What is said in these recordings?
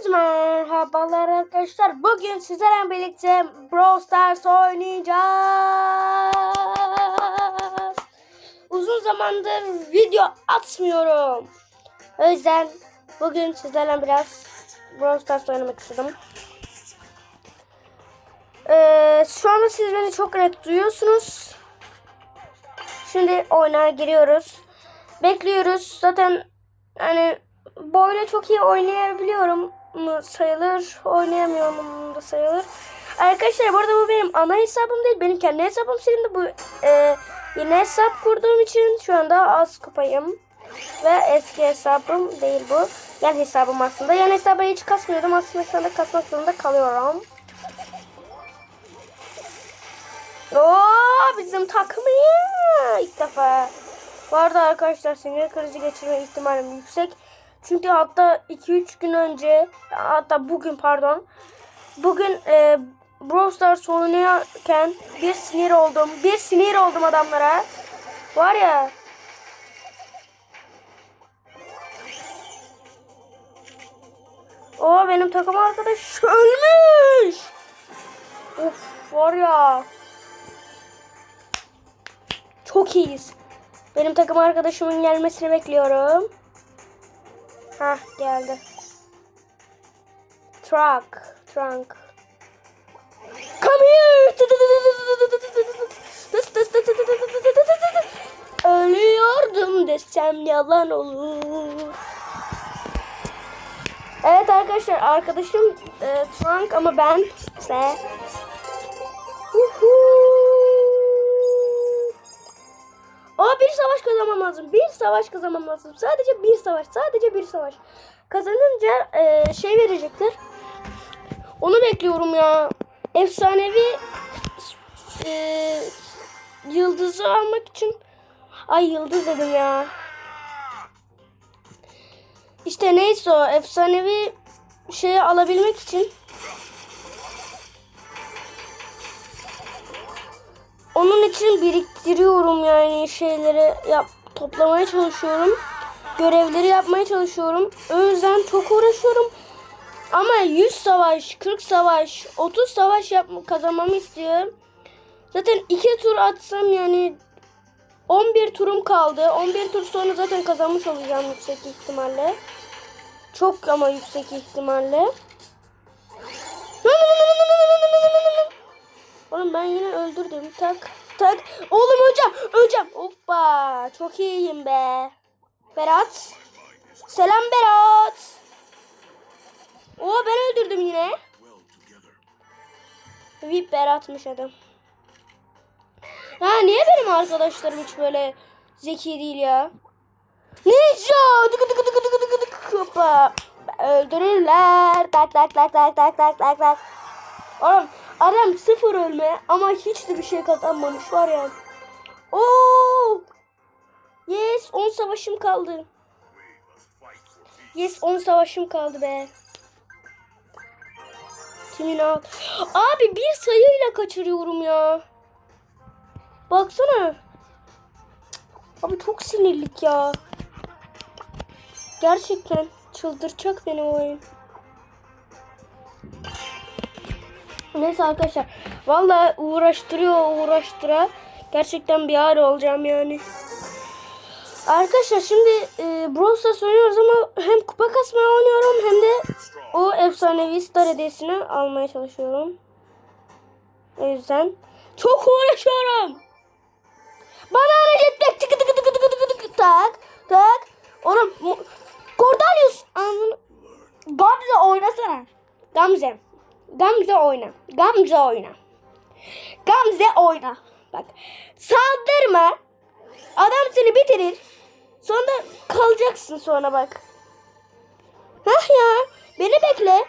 herkese merhabalar arkadaşlar. Bugün sizlerle birlikte Brawl Stars oynayacağız. Uzun zamandır video atmıyorum. O yüzden bugün sizlerle biraz Brawl Stars oynamak istedim. Ee, şu anda siz beni çok net duyuyorsunuz. Şimdi oyuna giriyoruz. Bekliyoruz. Zaten hani böyle çok iyi oynayabiliyorum mu sayılır. Oynayamıyorum da sayılır. Arkadaşlar bu arada bu benim ana hesabım değil. Benim kendi hesabım. Şimdi bu e, yeni hesap kurduğum için şu anda az kupayım. Ve eski hesabım değil bu. Yan hesabım aslında. Yan hesabı hiç kasmıyordum. Aslında şu anda kasmak zorunda kalıyorum. Oo bizim takım iyi. İlk defa. Bu arada arkadaşlar sinir krizi geçirme ihtimalim yüksek. Çünkü hatta 2-3 gün önce hatta bugün pardon. Bugün e, Brawl Stars oynarken bir sinir oldum. Bir sinir oldum adamlara. Var ya. O benim takım arkadaş ölmüş. Of var ya. Çok iyiyiz. Benim takım arkadaşımın gelmesini bekliyorum. Hah geldi. Truck. Trunk. Come here. Ölüyordum desem yalan olur. Evet arkadaşlar arkadaşım e, Trunk ama ben ise lazım. Bir savaş kazanmam lazım. Sadece bir savaş. Sadece bir savaş. Kazanınca e, şey verecekler. Onu bekliyorum ya. Efsanevi e, yıldızı almak için. Ay yıldız dedim ya. İşte neyse o efsanevi şeyi alabilmek için Onun için biriktiriyorum yani şeyleri yap toplamaya çalışıyorum. Görevleri yapmaya çalışıyorum. O yüzden çok uğraşıyorum. Ama 100 savaş, 40 savaş, 30 savaş yap kazanmamı istiyorum. Zaten 2 tur atsam yani 11 turum kaldı. 11 tur sonra zaten kazanmış olacağım yüksek ihtimalle. Çok ama yüksek ihtimalle. Oğlum ben yine öldürdüm. Tak tak. Oğlum öleceğim. Öleceğim. Hoppa. Çok iyiyim be. Berat. Selam Berat. Oo ben öldürdüm yine. VIP Berat'mış adam. Ya niye benim arkadaşlarım hiç böyle zeki değil ya? Ninja! Dıkı dıkı dıkı dıkı dıkı dıkı. Hoppa. Öldürürler. Tak tak tak tak tak tak tak tak. Oğlum adam sıfır ölme ama hiç de bir şey kazanmamış var ya. Oo! Yes 10 savaşım kaldı. Yes 10 savaşım kaldı be. Kimin al? Abi bir sayıyla kaçırıyorum ya. Baksana. Abi çok sinirlik ya. Gerçekten çıldıracak beni oyun. Neyse arkadaşlar. Vallahi uğraştırıyor uğraştıra. Gerçekten bir ağrı olacağım yani. Arkadaşlar şimdi e, Brawl Stars oynuyoruz ama hem kupa kasmaya oynuyorum hem de o efsanevi star hediyesini almaya çalışıyorum. O yüzden çok uğraşıyorum. Bana hareket tıkı tıkı tıkı tıkı tıkı tıkı tak tak. Oğlum Cordalius ağzını Gamze oynasana. Gamze. Gamze oyna. Gamze oyna. Gamze oyna. Bak. Saldırma. Adam seni bitirir. Sonra kalacaksın sonra bak. Hah ya. Beni bekle.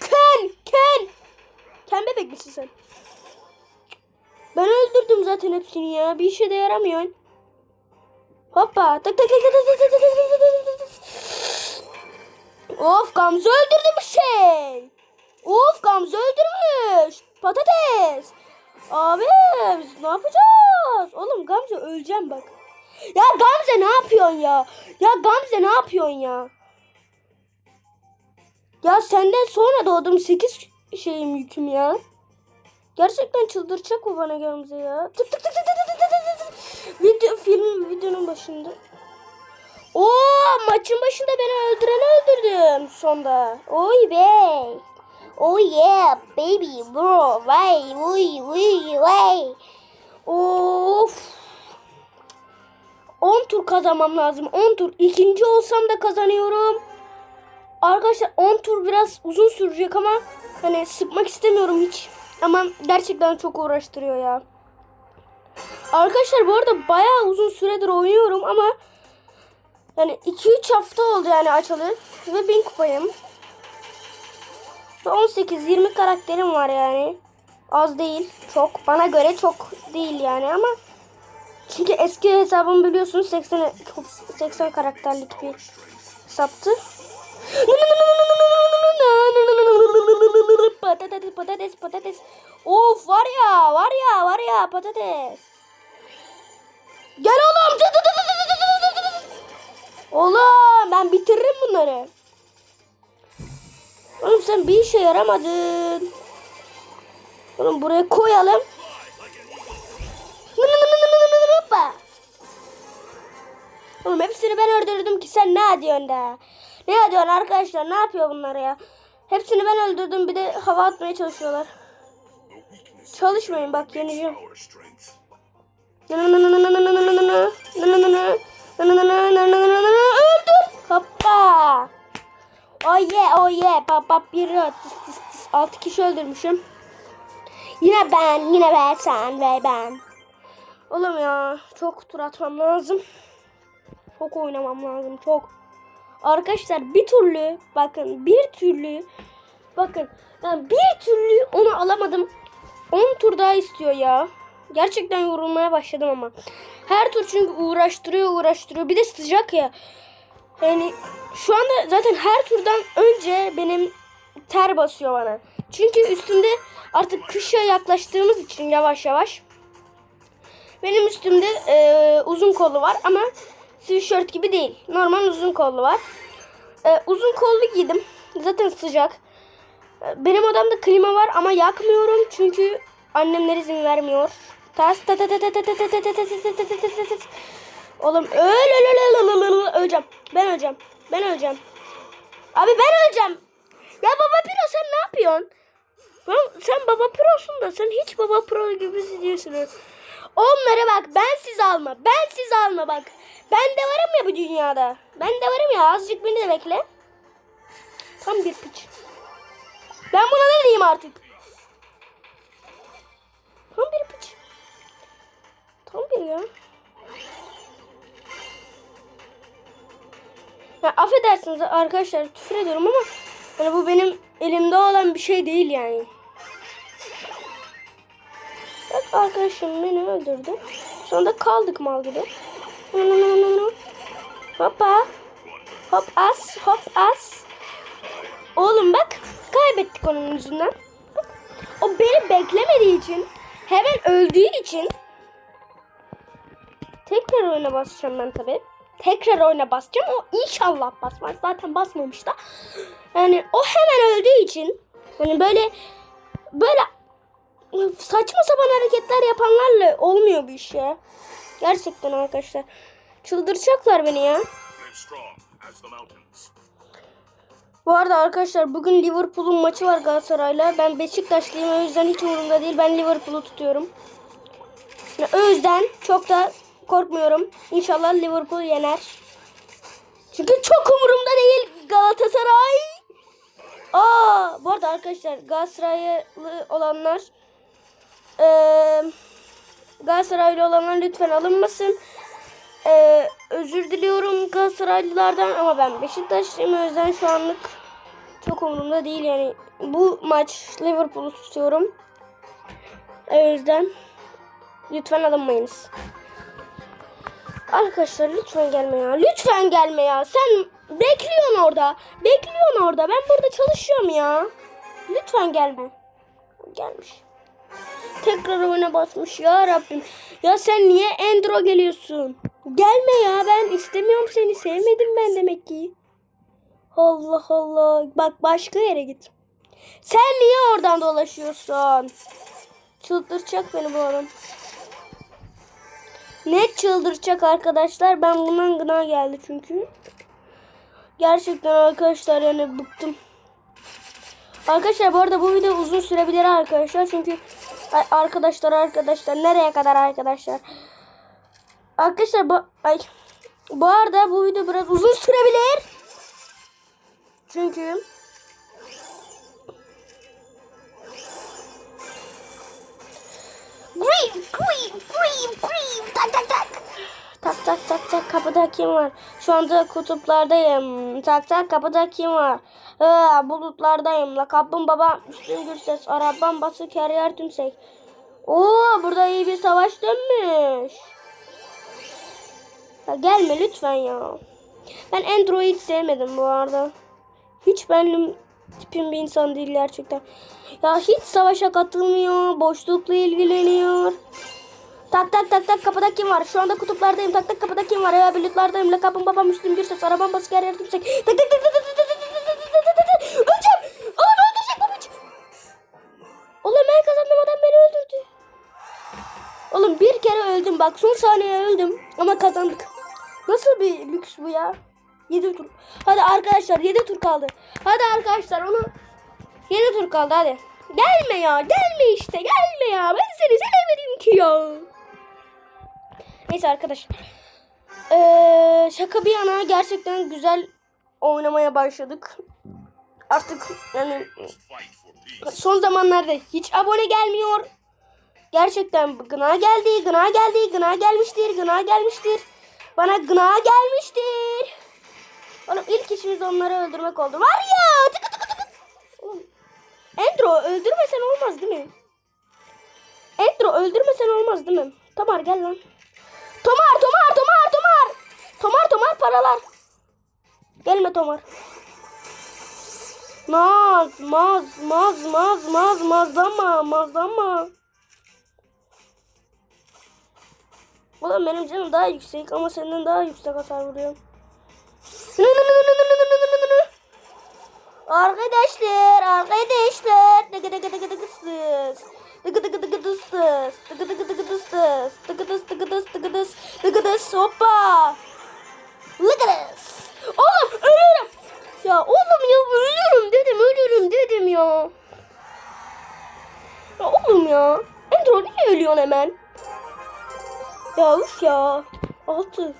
Ken. Ken. Ken bebeklisin sen. Ben öldürdüm zaten hepsini ya. Bir işe de yaramıyor. Hoppa. Tak tak tak tak tak tak tak tak tak tak. Of Gamze öldürdü bir şey. Of Gamze öldürmüş. Patates. Abi biz ne yapacağız? Oğlum Gamze öleceğim bak. Ya Gamze ne yapıyorsun ya? Ya Gamze ne yapıyorsun ya? Ya senden sonra doğdum 8 şeyim yüküm ya. Gerçekten çıldıracak bu bana Gamze ya. Tık tık tık tık tık tık tık tık. Video, film videonun başında. Oo maçın başında beni öldüren öldürdüm sonda. Oy bey. Oh yeah baby bro. Vay vay vay vay. Of. 10 tur kazanmam lazım. 10 tur. İkinci olsam da kazanıyorum. Arkadaşlar 10 tur biraz uzun sürecek ama hani sıkmak istemiyorum hiç. Ama gerçekten çok uğraştırıyor ya. Arkadaşlar bu arada bayağı uzun süredir oynuyorum ama yani 2-3 hafta oldu yani açalı ve 1000 kupayım. Ve 18-20 karakterim var yani. Az değil, çok. Bana göre çok değil yani ama çünkü eski hesabımı biliyorsunuz 80 80 karakterlik bir hesaptı. Patates, patates, patates. Of var ya, var ya, var ya patates. Gel oğlum. Oğlum ben bitiririm bunları. Oğlum sen bir işe yaramadın. Oğlum buraya koyalım. Hoppa. Oğlum hepsini ben öldürdüm ki sen ne diyorsun da? Ne diyorsun arkadaşlar? Ne yapıyor bunlar ya? Hepsini ben öldürdüm bir de hava atmaya çalışıyorlar. Çalışmayın bak yeneceğim. Öldüm. Hoppa. Oh yeah oh yeah. Pap pap bir tis tis tis. 6 kişi öldürmüşüm. Yine ben yine ben sen ve ben. Oğlum ya çok tur atmam lazım. Çok oynamam lazım çok. Arkadaşlar bir türlü bakın bir türlü bakın ben bir türlü onu alamadım. 10 tur daha istiyor ya. Gerçekten yorulmaya başladım ama. Her tur çünkü uğraştırıyor uğraştırıyor. Bir de sıcak ya. Yani şu anda zaten her turdan önce benim ter basıyor bana. Çünkü üstümde artık kışa yaklaştığımız için yavaş yavaş. Benim üstümde e, uzun kollu var ama sweatshirt gibi değil. Normal uzun kollu var. E, uzun kollu giydim. Zaten sıcak. E, Benim odamda klima var ama yakmıyorum çünkü annemler izin vermiyor. Tas Oğlum öl öl öl öl öl öl öleceğim. Ben öleceğim. Ben öleceğim. Abi ben öleceğim. Ya baba pro sen ne yapıyorsun? Ben, sen baba prosun da sen hiç baba pro gibi diyorsun. Onlara bak ben siz alma. Ben siz alma bak. Ben de varım ya bu dünyada. Ben de varım ya azıcık beni de bekle. Tam bir piç. Ben buna ne diyeyim artık? Tam bir piç. Tam bir ya. Ya affedersiniz arkadaşlar küfür ediyorum ama hani bu benim elimde olan bir şey değil yani. Bak arkadaşım beni öldürdü. Sonra kaldık mal gibi. Hoppa. Hop as, hop as. Oğlum bak kaybettik onun yüzünden. O beni beklemediği için hemen öldüğü için tekrar oyuna basacağım ben tabi. Tekrar oyuna basacağım. O inşallah basmaz. Zaten basmamış da. Yani o hemen öldüğü için hani böyle böyle saçma sapan hareketler yapanlarla olmuyor bu iş ya. Gerçekten arkadaşlar. Çıldıracaklar beni ya. Bu arada arkadaşlar bugün Liverpool'un maçı var Galatasaray'la. Ben Beşiktaşlıyım o yüzden hiç umurumda değil. Ben Liverpool'u tutuyorum. O yüzden çok da korkmuyorum. İnşallah Liverpool yener. Çünkü çok umurumda değil Galatasaray. Aa, bu arada arkadaşlar Galatasaraylı olanlar eee Galatasaraylı olanlar lütfen alınmasın. Ee, özür diliyorum Galatasaraylılardan ama ben Beşiktaşlıyım o yüzden şu anlık çok umurumda değil yani. Bu maç Liverpool'u tutuyorum. O yüzden lütfen alınmayınız. Arkadaşlar lütfen gelme ya. Lütfen gelme ya. Sen bekliyorsun orada. Bekliyorsun orada. Ben burada çalışıyorum ya. Lütfen gelme. Gelmiş. Tekrar oyuna basmış ya Rabbim. Ya sen niye Endro geliyorsun? Gelme ya ben istemiyorum seni. Sevmedim ben demek ki. Allah Allah. Bak başka yere git. Sen niye oradan dolaşıyorsun? Çıldıracak beni bu adam. Ne çıldıracak arkadaşlar? Ben bundan gına geldi çünkü. Gerçekten arkadaşlar yani bıktım. Arkadaşlar bu arada bu video uzun sürebilir arkadaşlar. Çünkü arkadaşlar arkadaşlar nereye kadar arkadaşlar? Arkadaşlar bu ay bu arada bu video biraz uzun sürebilir. Çünkü green, green, green. Tak tak tak. Tak tak kapıda kim var? Şu anda kutuplardayım. Tak tak kapıda kim var? Ee, bulutlardayım. Lakabım babam üstün gürses. Arabam basık her yer tümsek. Oo burada iyi bir savaş dönmüş. Ya gelme lütfen ya. Ben Android sevmedim bu arada. Hiç benim tipim bir insan değil gerçekten. Ya hiç savaşa katılmıyor. Boşlukla ilgileniyor. Tak tak tak tak kapıda kim var? Şu anda kutuplardayım. Tak tak kapıda kim var? Ya bulutlardayım. Lakabım babam Müslüm Gürses. Arabam basık her yer tümsek. Tak tak tak tak tak tak tak tak tak tak tak. Öleceğim. Oğlum öldürecek piç. Oğlum ben kazandım adam beni öldürdü. Oğlum bir kere öldüm bak son saniye öldüm ama kazandık. Nasıl bir lüks bu ya? 7 tur. Hadi arkadaşlar 7 tur kaldı. Hadi arkadaşlar onu 7 tur kaldı hadi. Gelme ya gelme işte gelme ya. Ben seni sevemedim ki ya. Neyse arkadaşlar. Ee, şaka bir yana gerçekten güzel oynamaya başladık. Artık yani son zamanlarda hiç abone gelmiyor. Gerçekten gına geldi, gına geldi, gına gelmiştir, gına gelmiştir. Bana gına gelmiştir. Oğlum ilk işimiz onları öldürmek oldu. Var ya! Tıkı tıkı tıkı. Endro öldürmesen olmaz değil mi? Endro öldürmesen olmaz değil mi? Tomar gel lan. Tomar, Tomar, Tomar, Tomar. Tomar, Tomar paralar. Gelme Tomar. Maz, maz, maz, maz, maz, mazlama, mazlama. Ulan benim canım daha yüksek ama senden daha yüksek hasar vuruyor. Arkadaşlar, arkadaşlar. Dıgı dıgı dıgı dıgı sız. Dıgı dıgı dıgı dıs dıs. Dıgı dıgı dıgı dıs dıs. Dıgı dıs dıgı dıs dıgı dıs. Dıgı dıs hoppa. Look at this. Oğlum ölüyorum. Ya oğlum ya ölüyorum dedim ölüyorum dedim ya. Ya oğlum ya. Endro niye ölüyorsun hemen? Ya üf ya. Altı.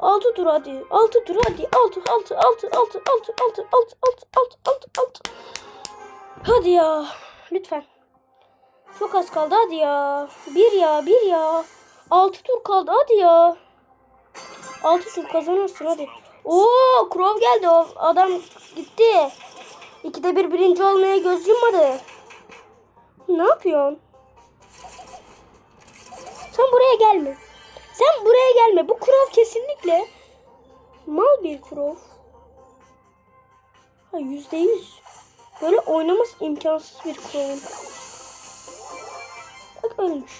Altı tur hadi. Altı tur hadi. Altı, altı, altı, altı, altı, altı, altı, altı, altı, altı, altı. Hadi ya. Lütfen. Çok az kaldı hadi ya. Bir ya, bir ya. Altı tur kaldı hadi ya. Altı tur kazanırsın hadi. Oo, Krov geldi o adam gitti. İkide bir birinci olmaya göz yummadı. Ne yapıyorsun? Sen buraya gelme. Sen buraya gelme. Bu kurov kesinlikle mal bir kurov. Ha yüzde yüz. Böyle oynaması imkansız bir kurovun. Bak ölmüş.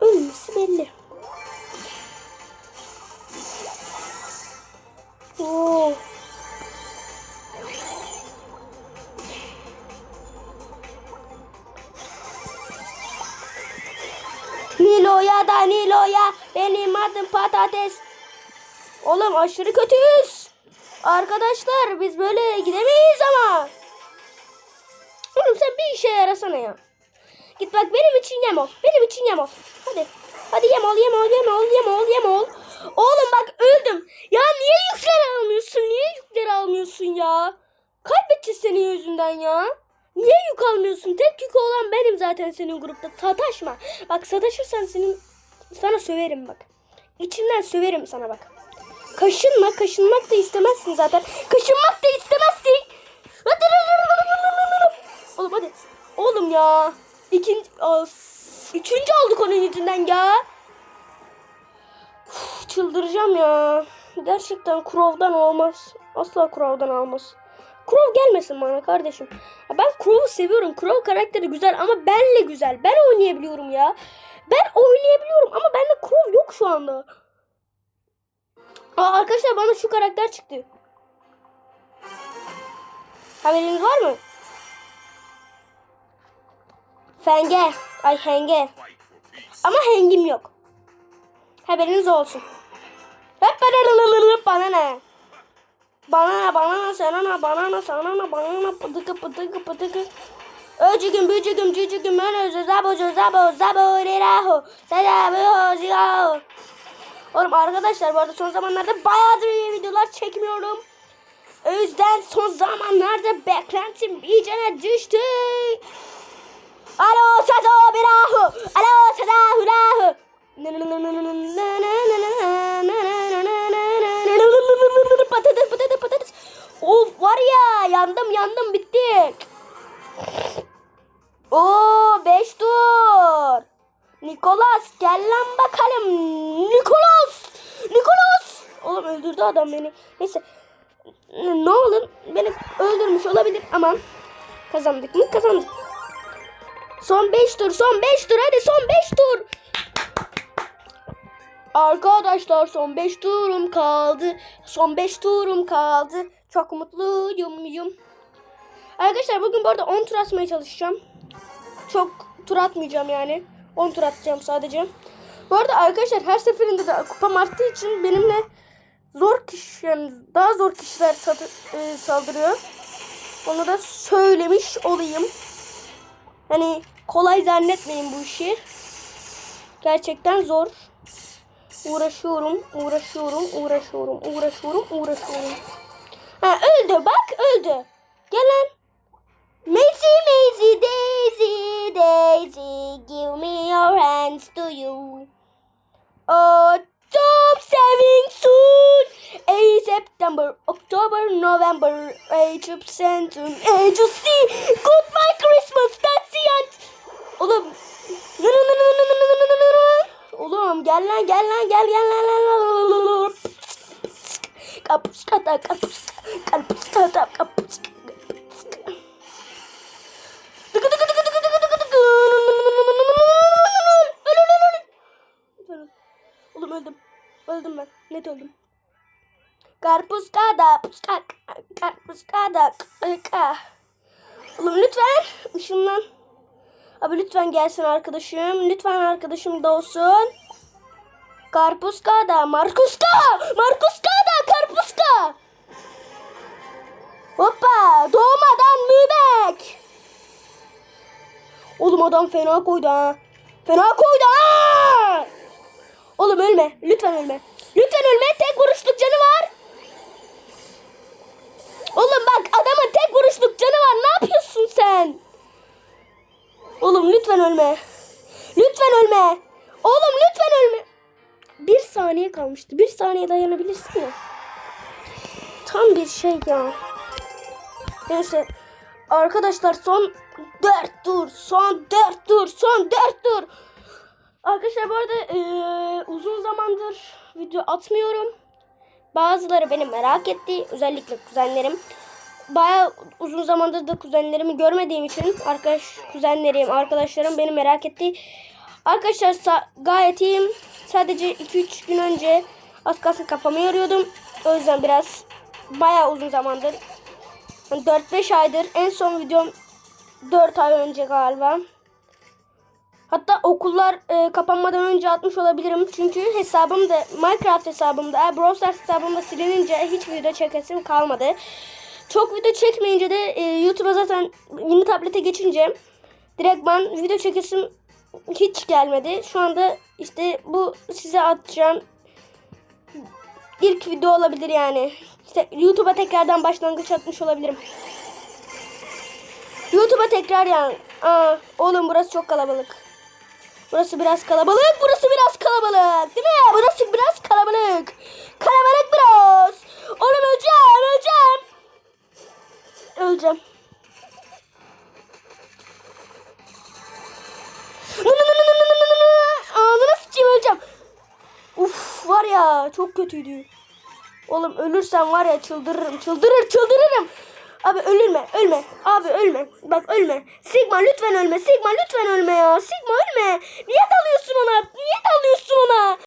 Ölmesi belli. Oo. Nilo'ya da Nilo'ya benim adım patates. Oğlum aşırı kötüyüz. Arkadaşlar biz böyle gidemeyiz ama. Oğlum sen bir işe yarasana ya. Git bak benim için yem ol. Benim için yem ol. Hadi. Hadi yem ol yem ol yem ol yem ol yem ol. Oğlum bak öldüm. Ya niye yükleri almıyorsun? Niye yükleri almıyorsun ya? Kaybedeceğiz senin yüzünden ya. Niye yük almıyorsun? Tek yük olan benim zaten senin grupta. Sataşma. Bak sataşırsan senin sana söverim bak. İçimden söverim sana bak. Kaşınma. Kaşınmak da istemezsin zaten. Kaşınmak da istemezsin. Hadi. Oğlum hadi. Oğlum ya. İkinci, Of. üçüncü olduk onun yüzünden ya. Uf, çıldıracağım ya. Gerçekten Crow'dan olmaz. Asla Crow'dan almaz. Crow gelmesin bana kardeşim. Ya ben Crow'u seviyorum. Crow karakteri güzel ama benle güzel. Ben oynayabiliyorum ya. Ben oynayabiliyorum ama bende Crow yok şu anda. Aa, arkadaşlar bana şu karakter çıktı. Haberiniz var mı? Fenge. Ay henge. Ama hengim yok. Haberiniz olsun. Hep bana ne? Bana ne bana ne sana ne bana ne sana ne bana ne pıdıkı pıdıkı pıdıkı. Öcügüm bücügüm cücügüm önözü zabo zabo zabo liraho. Zabo zigaho. Oğlum arkadaşlar bu arada son zamanlarda bayağıdır iyi videolar çekmiyorum. O yüzden son zamanlarda beklentim iyicene düştü. Alo Sato Birahu. Alo Sato Birahu. Patates patates patates. Of var ya yandım yandım bittik. Oo 5 tur. Nikolas gel lan bakalım. Nikolas. Nikolas. Oğlum öldürdü adam beni. Neyse. Ne olur beni öldürmüş olabilir ama kazandık mı kazandık. Son 5 tur, son 5 tur. Hadi son 5 tur. Arkadaşlar son 5 turum kaldı. Son 5 turum kaldı. Çok mutluyum. yum. Arkadaşlar bugün bu arada 10 tur atmaya çalışacağım. Çok tur atmayacağım yani. 10 tur atacağım sadece. Bu arada arkadaşlar her seferinde de kupam arttığı için benimle zor kişi yani daha zor kişiler e, saldırıyor. Onu da söylemiş olayım. Hani kolay zannetmeyin bu işi. Gerçekten zor. Uğraşıyorum, uğraşıyorum, uğraşıyorum, uğraşıyorum, uğraşıyorum. Ha öldü bak öldü. Gel lan. Maisy, Maisy, Daisy, Daisy, give me your hands to you. Oh, stop saving soon. A September, October, November, age of Saturn, age of sea. Goodbye Christmas, that's the end. Oğlum. Oğlum gel lan gel lan gel gel lan lan. Kapış kata kapış kapış kata kapış. Oğlum öldüm. Öldüm ben. Net öldüm. Karpuz kada, karpuz kada. Oğlum lütfen ışınlan. Abi lütfen gelsin arkadaşım. Lütfen arkadaşım da olsun. Karpuzka da, Markuska! Markuska da, Karpuzka! Hoppa! Doğmadan mübek! Oğlum adam fena koydu ha. Fena koydu ha! Oğlum ölme. Lütfen ölme. Lütfen ölme. Tek vuruşluk canı var. Oğlum bak adamın tek vuruşluk canı var. Ne yapıyorsun sen? Oğlum lütfen ölme. Lütfen ölme. Oğlum lütfen ölme. Bir saniye kalmıştı. Bir saniye dayanabilirsin ya. Tam bir şey ya. Neyse. Arkadaşlar son 4 tur. Son 4 tur. Son 4 tur. Arkadaşlar bu arada eee, uzun zamandır video atmıyorum. Bazıları beni merak etti. Özellikle kuzenlerim. Baya uzun zamandır da kuzenlerimi görmediğim için arkadaş kuzenlerim, arkadaşlarım beni merak etti. Arkadaşlar gayet iyiyim. Sadece 2-3 gün önce az kalsın kafamı yoruyordum. O yüzden biraz baya uzun zamandır. Yani 4-5 aydır. En son videom 4 ay önce galiba. Hatta okullar e, kapanmadan önce atmış olabilirim. Çünkü hesabım da Minecraft hesabımda, Brawl Stars hesabımda silinince hiç video çekesim kalmadı. Çok video çekmeyince de e, YouTube'a zaten yeni tablete geçince direkt ben video çekesim hiç gelmedi. Şu anda işte bu size atacağım ilk video olabilir yani. İşte YouTube'a tekrardan başlangıç atmış olabilirim. YouTube'a tekrar yani. Aa, oğlum burası çok kalabalık. Burası biraz kalabalık. Burası biraz kalabalık. Değil mi? Burası biraz kalabalık. Kalabalık biraz. Oğlum öleceğim. Öleceğim. Öleceğim. Ağzına ya çok kötüydü. Oğlum ölürsem var ya çıldırırım. Çıldırır çıldırırım. Abi ölme, ölme. Abi ölme. Bak ölme. Sigma lütfen ölme. Sigma lütfen ölme ya. Sigma ölme. Niye dalıyorsun ona? Niye dalıyorsun ona?